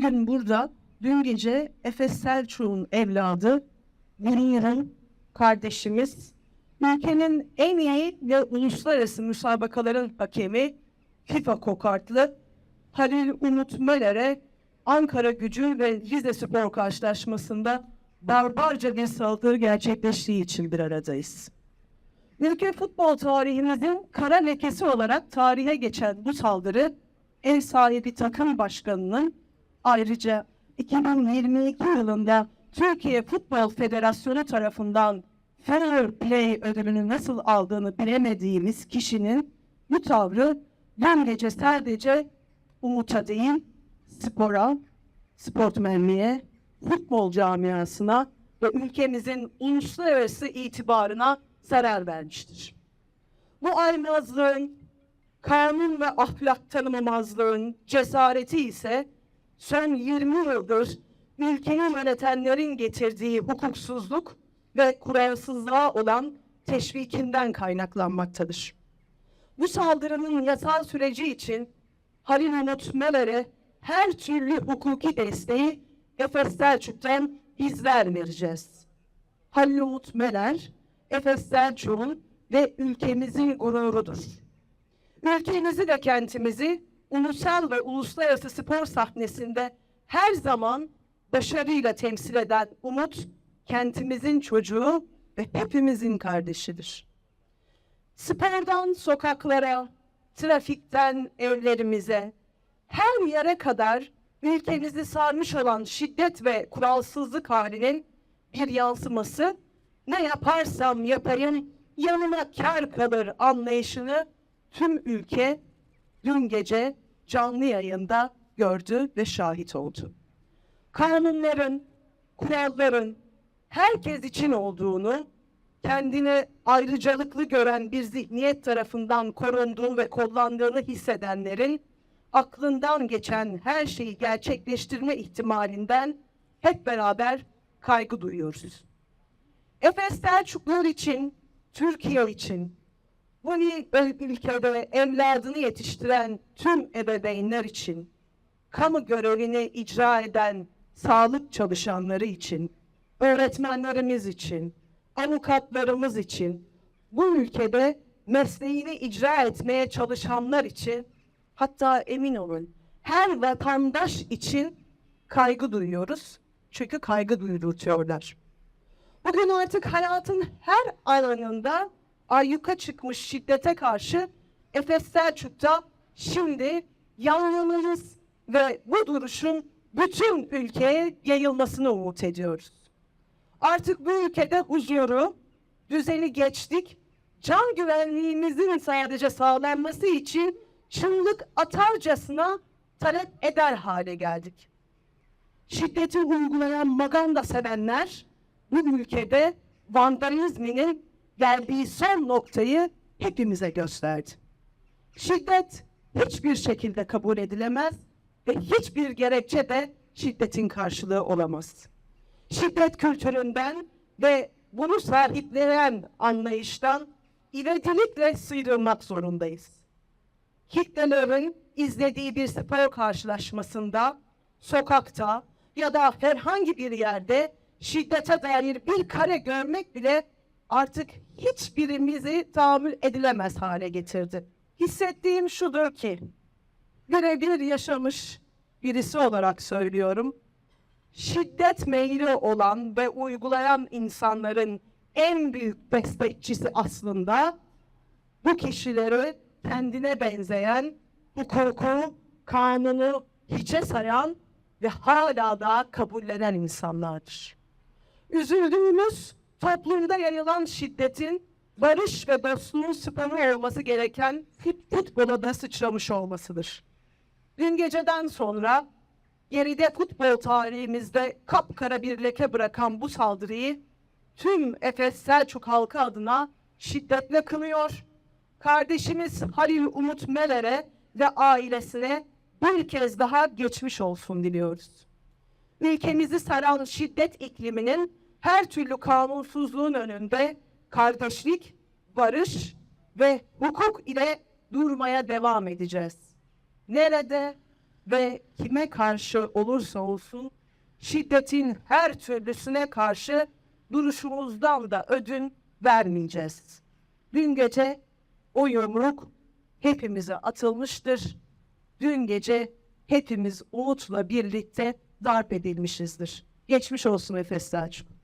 Bugün burada dün gece Efes Selçuk'un evladı Münir'in kardeşimiz ülkenin en iyi ve uluslararası müsabakaların hakemi FIFA kokartlı Halil Umut Möler'e Ankara gücü ve Rize Spor karşılaşmasında barbarca bir saldırı gerçekleştiği için bir aradayız. Ülke futbol tarihimizin kara lekesi olarak tarihe geçen bu saldırı ev sahibi takım başkanının ayrıca 2022 yılında Türkiye Futbol Federasyonu tarafından Fair Play ödülünü nasıl aldığını bilemediğimiz kişinin bu tavrı dün gece sadece Umut'a değil, spora, sportmenliğe, futbol camiasına ve ülkemizin uluslararası itibarına zarar vermiştir. Bu aymazlığın, kanun ve ahlak tanımamazlığın cesareti ise son 20 yıldır ülkeyi yönetenlerin getirdiği hukuksuzluk ve kuralsızlığa olan teşvikinden kaynaklanmaktadır. Bu saldırının yasal süreci için Halil Umut Meler'e her türlü hukuki desteği Efes Selçuk'tan bizler vereceğiz. Halil Umut Meler, Efes Selçuk'un ve ülkemizin gururudur. Ülkemizi ve kentimizi ulusal ve uluslararası spor sahnesinde her zaman başarıyla temsil eden Umut, kentimizin çocuğu ve hepimizin kardeşidir. Spordan sokaklara, trafikten evlerimize, her yere kadar ülkemizi sarmış olan şiddet ve kuralsızlık halinin bir yansıması ne yaparsam yapayım yanıma kar kalır anlayışını tüm ülke dün gece canlı yayında gördü ve şahit oldu. Kanunların, kuralların herkes için olduğunu, kendini ayrıcalıklı gören bir zihniyet tarafından korunduğu ve kullandığını hissedenlerin aklından geçen her şeyi gerçekleştirme ihtimalinden hep beraber kaygı duyuyoruz. Efes Selçuklular için, Türkiye için, bu ülkede evladını yetiştiren tüm ebeveynler için, kamu görevini icra eden sağlık çalışanları için, öğretmenlerimiz için, avukatlarımız için, bu ülkede mesleğini icra etmeye çalışanlar için, hatta emin olun her vatandaş için kaygı duyuyoruz. Çünkü kaygı duyurutuyorlar. Bugün artık hayatın her alanında ayyuka çıkmış şiddete karşı Efes Selçuk'ta şimdi yanılmayız ve bu duruşun bütün ülkeye yayılmasını umut ediyoruz. Artık bu ülkede huzuru, düzeni geçtik, can güvenliğimizin sadece sağlanması için çığlık atarcasına talep eder hale geldik. Şiddeti uygulayan maganda sevenler bu ülkede vandalizminin geldiği son noktayı hepimize gösterdi. Şiddet hiçbir şekilde kabul edilemez ve hiçbir gerekçe de şiddetin karşılığı olamaz. Şiddet kültüründen ve bunu sahipleyen anlayıştan ivedilikle sıyrılmak zorundayız. Hitler'in izlediği bir spor karşılaşmasında, sokakta ya da herhangi bir yerde şiddete dair bir kare görmek bile artık hiçbirimizi tahammül edilemez hale getirdi. Hissettiğim şudur ki, birebir yaşamış birisi olarak söylüyorum. Şiddet meyli olan ve uygulayan insanların en büyük destekçisi aslında bu kişileri kendine benzeyen, hukuku, kanunu hiçe sayan ve hala da kabullenen insanlardır. Üzüldüğümüz toplumda yayılan şiddetin barış ve dostluğun sporu olması gereken futbola da sıçramış olmasıdır. Dün geceden sonra geride futbol tarihimizde kapkara bir leke bırakan bu saldırıyı tüm Efes Selçuk halkı adına şiddetle kınıyor. Kardeşimiz Halil Umut Meler'e ve ailesine bir kez daha geçmiş olsun diliyoruz. Ülkemizi saran şiddet ikliminin her türlü kanunsuzluğun önünde kardeşlik, barış ve hukuk ile durmaya devam edeceğiz. Nerede ve kime karşı olursa olsun şiddetin her türlüsüne karşı duruşumuzdan da ödün vermeyeceğiz. Dün gece o yumruk hepimize atılmıştır. Dün gece hepimiz umutla birlikte darp edilmişizdir. Geçmiş olsun Efes Selçuk.